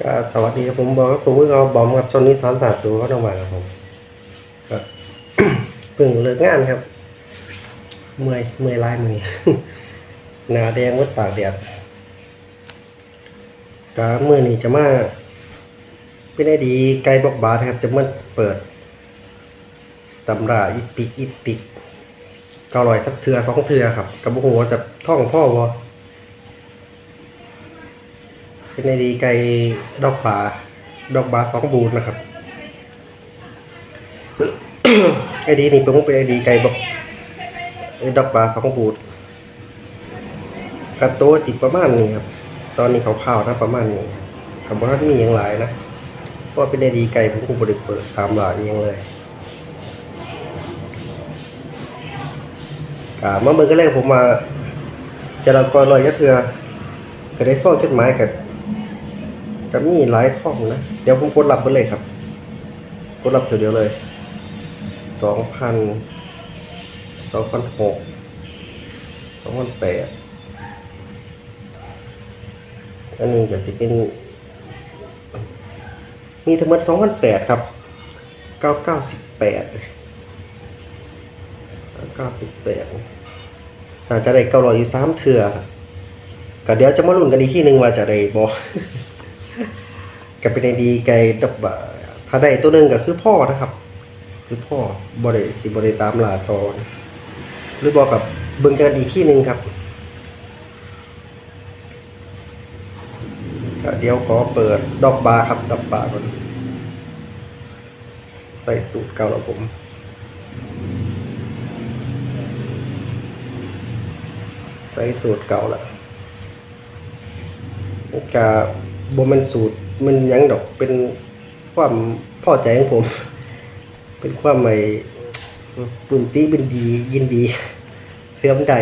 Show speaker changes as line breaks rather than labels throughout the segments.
ก็สวัสดีครับผมบอกว่าผมก็บอมกับชนนิสานสาตัวก็ต้องมาครับผมก็เพิ่งเลิกงานครับ เมื่อยเมื่อยลายมือหนาแดงวัดตากแดดก็เมื่อนี้จะมาเป็นไอดีไกลบอกบาทครับ จะมาเปิดตำราอีปิกอีปิกเก้าร้อยสักเทือสองเทือครับกับบุหัวาจะท่องพ่อวะ เป็นไอดีไก่ดอกบาดอกบาสองบูนนะครับไอดีนี่เป็เป็นไอดีไก่บอกดอกบาสองบูนกระโตสิประมาณนี้ครับตอนนี้เขาข่าวนะประมาณนี้กับบรัฐมีอย่างหลายนะเพราะเป็นไอดีไก่ผมคงบริเปิดตามหลายเองเลยกาเมื่อมือก็แรกผมมาจะเราก็ลอยยะเถือก็ได้ซ่อนจดหมายกับ ก็มีหลายท่องนะ เดี๋ยวผมกดรับไปเลยครับ กดรับเดี๋ยวเลย สองพัน สองพันหก สองพันแปดอันนี้ก็สิเป็น มีทั้งหมดสองพันแปดครับ เก้าเก้าสิบแปด เก้าสิบแปดอาจจะได้เก้าร้อยอยู่สามเถื่อก็เดี๋ยวจะมาลุ้นกันอีกที่หนึ่งว่าจะได้บอ ก็เป็นไอดีไก่ดับบ่าถ้าได้ตัวหนึ่งก็คือพ่อนะครับ คือพ่อบริสิบริตามลาตอนหรือบอกกับเบิ่งกันอีกที่หนึ่งครับเดี๋ยวขอเปิดดอกบาครับดอกบาก่อนใส่สูตรเก่าแล้วผมใส่สูตรเก่าแล้วกาบมันสูตรมันยังดอกเป็นความพอใจของผม เป็นความใหม่ปุ่นตีเป็นดี ยินดีเสื่อมใจ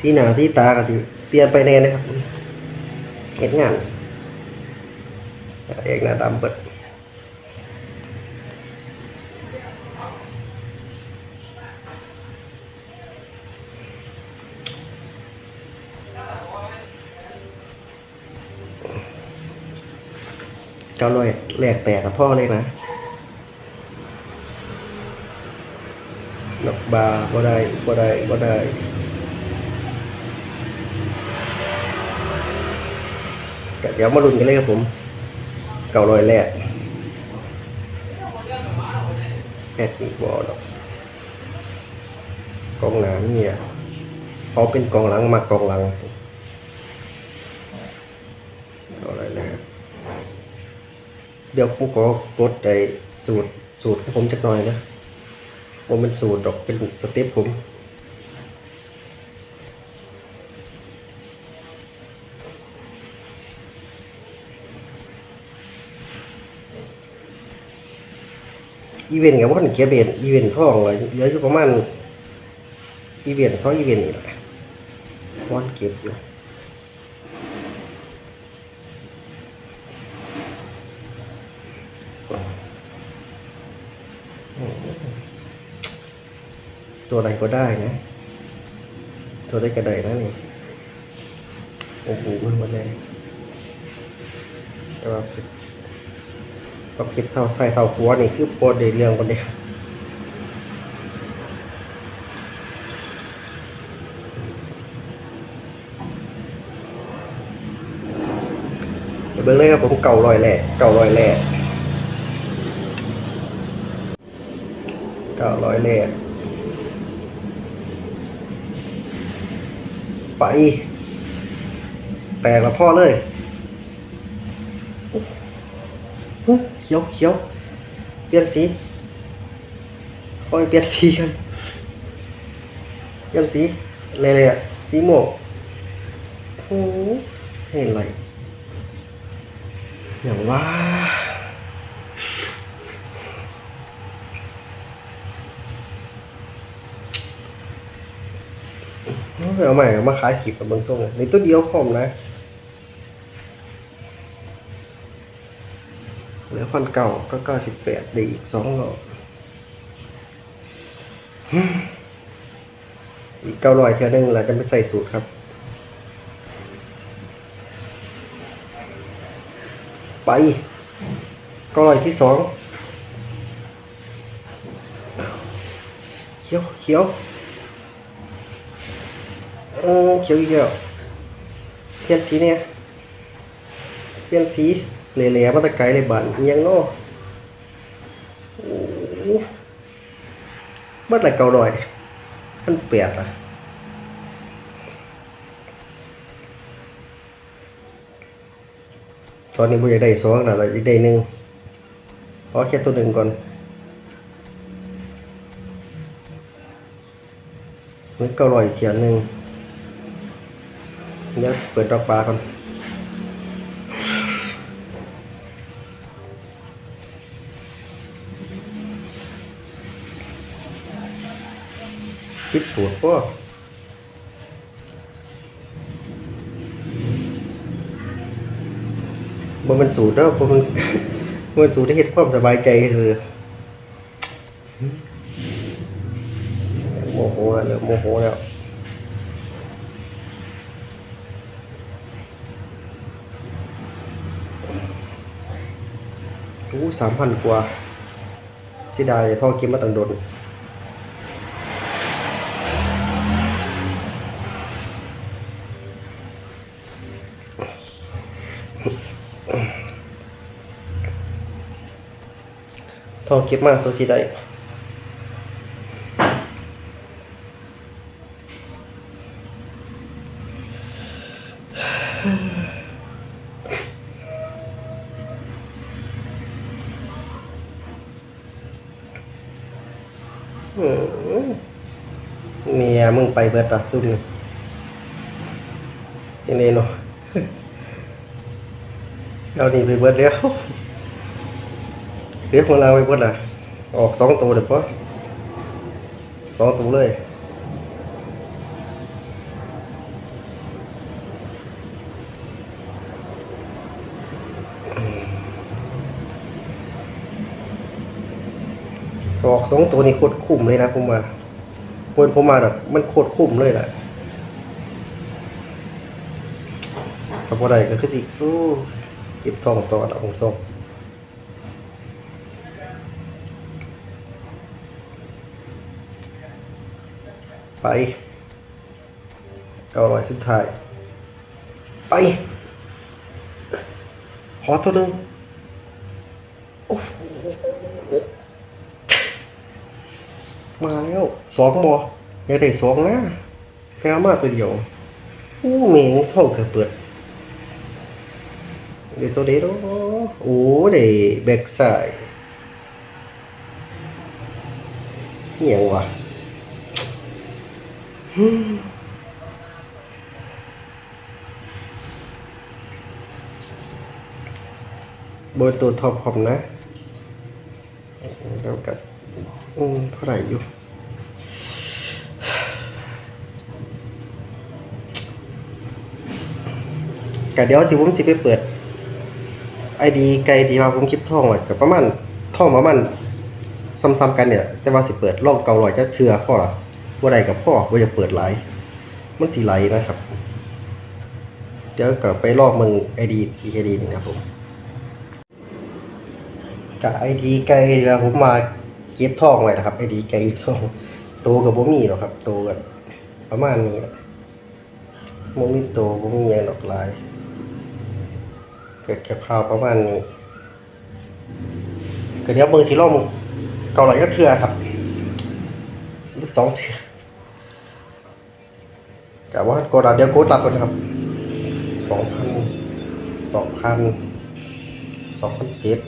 ที่หนาที่ตาก็ดีเปลี่ยนไปแน่นะครับเห็นงานเอกหน้าดำเปิด เก้าร้อยแหลกแตกกับพ่อเลยนะดอกบาบ่ได้บ่ได้บ่ได้เดี๋ยวมาลุ้นกันเลยครับผมเก้าร้อยแรกแค่นี้บ่ดอกกองหน้าเนี่ยเขาเป็นกองหลังมากองหลังเก้าร้อยแรก เดี๋ยวผมขอกดไอ้สูตรสูตรให้ผมจักหน่อยนะว่ามันสูตรดอกเป็นสเต็ปผมอีเวนต์กับว่าเกียร์เบนอีเวนต์ท่องเลยเหลือยู่ประมาณอีเวนต์สองอีเวนต์นี่แหละวันเก็บอยู่ อะไรก็ได้นะตัวได้ก็ได้นะนี่โอ้โหมันหมดเลยแต่ว่าก็คิดเท่าใส่เท่าหัวนี่คือโปรดเรื่องประเนเดียวเบิ่งเลยครับผมเก่าลอยแหล่เก่าลอยแหล่เก่าลอยแหล่ ไป แตกล้วพ่อเลยเขียวเขียวเปลี่ยนสีค่อยเปลี่ยนสีกันเปลี่ยนสีเลยเลยอะสีหมกโอ้เห็นอะไรอย่างว่า เอาใหม่เอามาขายขีดกับบางส่งในตัวเดียวผมนะเหลือพันเก่าก็เก้าสิบแปดได้อีกสองรอบอีกเก้าร้อยเท่านึงเราจะไม่ใส่สูตรครับ ไปเก้าร้อยที่สองเขียวเขียว เออเขียวอีกแล้วเปลี่ยนสีเนี่ยเปลี่ยนสีเหล่ๆมาตะไกลเลยบานอิหยังเนาะโอ้เมื่อไรเก้าร้อยมันเปียดอะตอนนี้ผมอยากได้สองนะเราอยากได้หนึ่งขอแค่ตัวหนึ่งก่อนนี่ก็รอยเทียนหนึ่ง เดี๋ยวเปิดดอกปลาก่อนคิดสูตรป่ะบ่มันสูตรแล้วบ่มันบ่มันสูตรที่เฮ็ดความสบายใจคือโมโหแล้วโมโหแล้ว โอ้สามพันกว่าสิได้พ่อเก็บมาตั้งโดนทองเก็บมาโซสิได้อืม เบิดอะตุ้มนี่จังได๋เนาะเรานี่ไปเบิดแล้วเรียกของเราไปเบิดอะ ออกสองตัวเดี๋ยวพอสองตัวเลยออกสองตัวนี้โคตรคุ้มเลยนะผมว่า คนผมมาแบบมันโคตรคุ้มเลยแหละถ้าพอใดก็คืออีกโอ้เก็บทองตัวละองค์ทรงไปเก้าร้อยสุดท้าย ไป ขอตัวหนึ่งโอ้โห มาแล้วสองบออยากได้สองนะแพ้มาตัวเดียวอู้เมงท่องเธอเปิดเดี๋ยวตัวเดียวโอ้เดี๋ยวแบกใสายเหี่ยงวะฮึ่มบนตัวท็อปผมนะแล้วกับ อืมเท่าไหร่อยู่ก็เดี๋ยวสิผมสิไปเปิดไอดีไกลที่ว่าผมคลิปท่องไว้ก็ประมาณท่องประมาณซ้ำๆกันเนี่ย แต่ว่าสิเปิดล่องเก่าลอยจะเทือพ่อละบ่ได้กับพ่อบ่าจะเปิดหลมันสิไหลนะครับ เดี๋ยวก็ไปลอกมึงไอดีอีกไอดีนึงครับผมกับไอดีไกลที่ว่าผมมา ก็บทองไว้นะครับไอดีไกลท่องโตกับบ่มีหรอกครับ โตกับประมาณนี้บ่มีโตบ่มีหยังดอกหลาย เกิดกับข่าวประมาณนี้ก็เดี๋ยวเบอร์สีล่มเกาไหลก็เทือครับหรือสองเทือกับว่ากดดันเดี๋ยวกดรับกันครับสองพันสองพันสองพันเจ็ด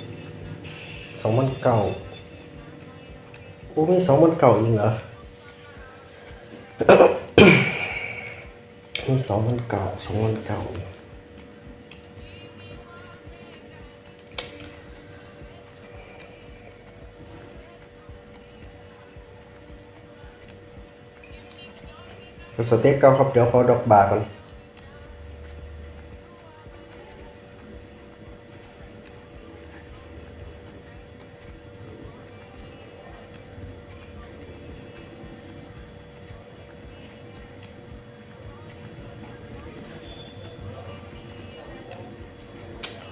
สองพันเก้า โอ้มีสองพันเก้าอีกเหรอมีสอง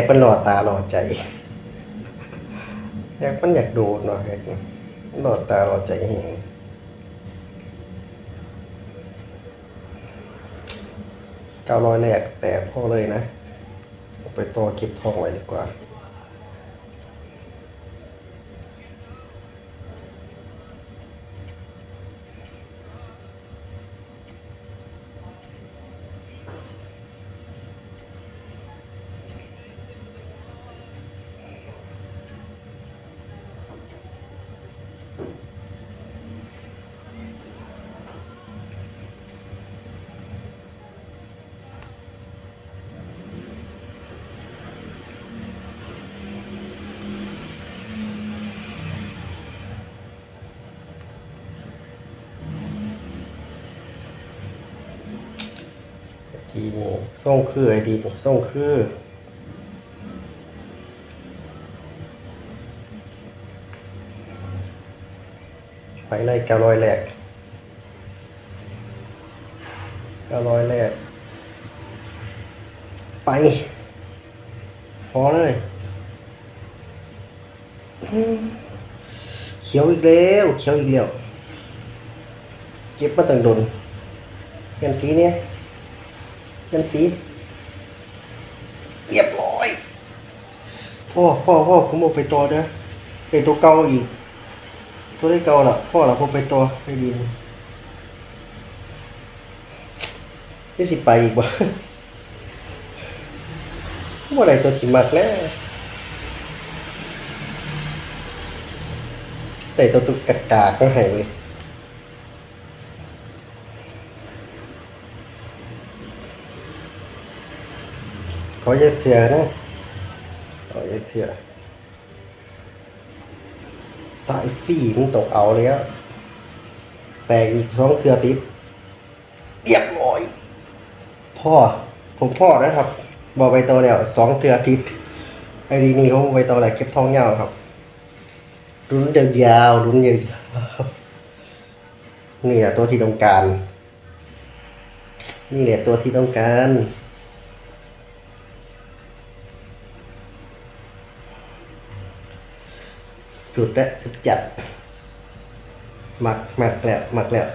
งพันเก้าสเต็กเก้าครับเดี๋ยวขอดอกบาทก่อนหลอดตาหลอดใจแฮกมันอยากดูเนาะแฮกหลอดตาหลอดใจเองเก้าร้อยแรกแต่พ่อเลยนะ ไปต่อเก็บทองไว้ดีกว่า ทีนี่ส่งคือไอดีนี่ส่งคือไปเลยเก้าร้อยแรกเก้าร้อยแรก ไป พอเลยเขียวอีกแล้วเขียวอีกแล้วเก็บมาตั้งโดนเกนสีเนี่ย เป็นสี เรียบร้อยพ่อพ่อพ่อผมเอาไปต่อเด้อไปตัวเก่าอีก ตัวได้เก่าละพ่อละผมไปต่อไปดีนะนี่สิไปอีกบ่เมื่อไรตัวที่มักแล้วแต่ตัวตุกกระกาก็หายเว้ ขอเยอะเถื่อนะขอเยอะเถื่อสายฝีมึงตกเอาแล้วแต่อีกสองเถื่อติดเรียบร้อย พ่อ ผมพ่อนะครับบอกไปตัวแล้วสองเถื่อติดไอ้ดีนี่เขาไปตัวอะไรเก็บทองยาวครับรุนยาวๆรุนยาวๆนี่แหละตัวที่ต้องการ นี่แหละตัวที่ต้องการ สุดและสุดจัดหมักหมักแล้วหมักแล้ว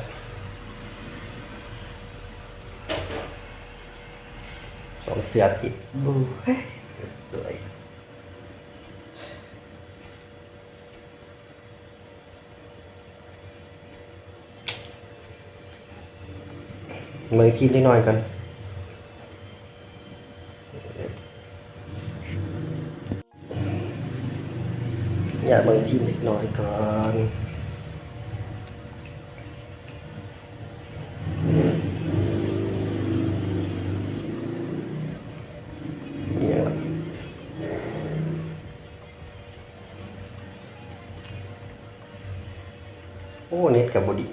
สองเสือติดบูเฮ้ยสวยมือทีมนิดหน่อยกัน อย่าเบิ่งทีมเล็กน้อยก่อนโอ้เน็ตกับบดี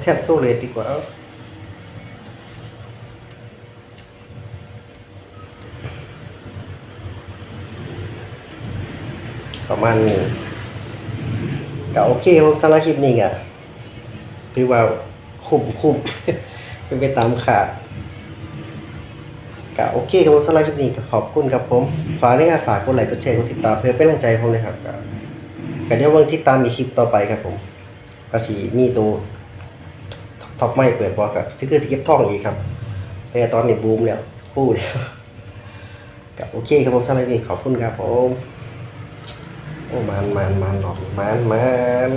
แทนโซเลตดีกว่าประมาณนี้ก็โอเคผมสำหรับคลิปนี้ก็ถือว่าคุ้มคุ้มเป็นไปตามขาดก็โอเคครับผมสำหรับคลิปนี้ก็ขอบคุณครับผมฝากด้วยนะฝากกดไลค์กดแชร์กดติดตามเพื่อเป็นกำลังใจผมนะครับก็เดี๋ยวเบิ่งติดตามอีกคลิปต่อไปครับผมก็สิมีตัว ท็อปไม่เปิดบอกกับซิกเกอร์สเก็ตท่องอีกครับแต่ตอนนี้บูมแล้วฟูแล้วกับโอเคครับผมสำหรับนี้ขอบคุณครับผมโอ้มันมันมันหลอกมันมัน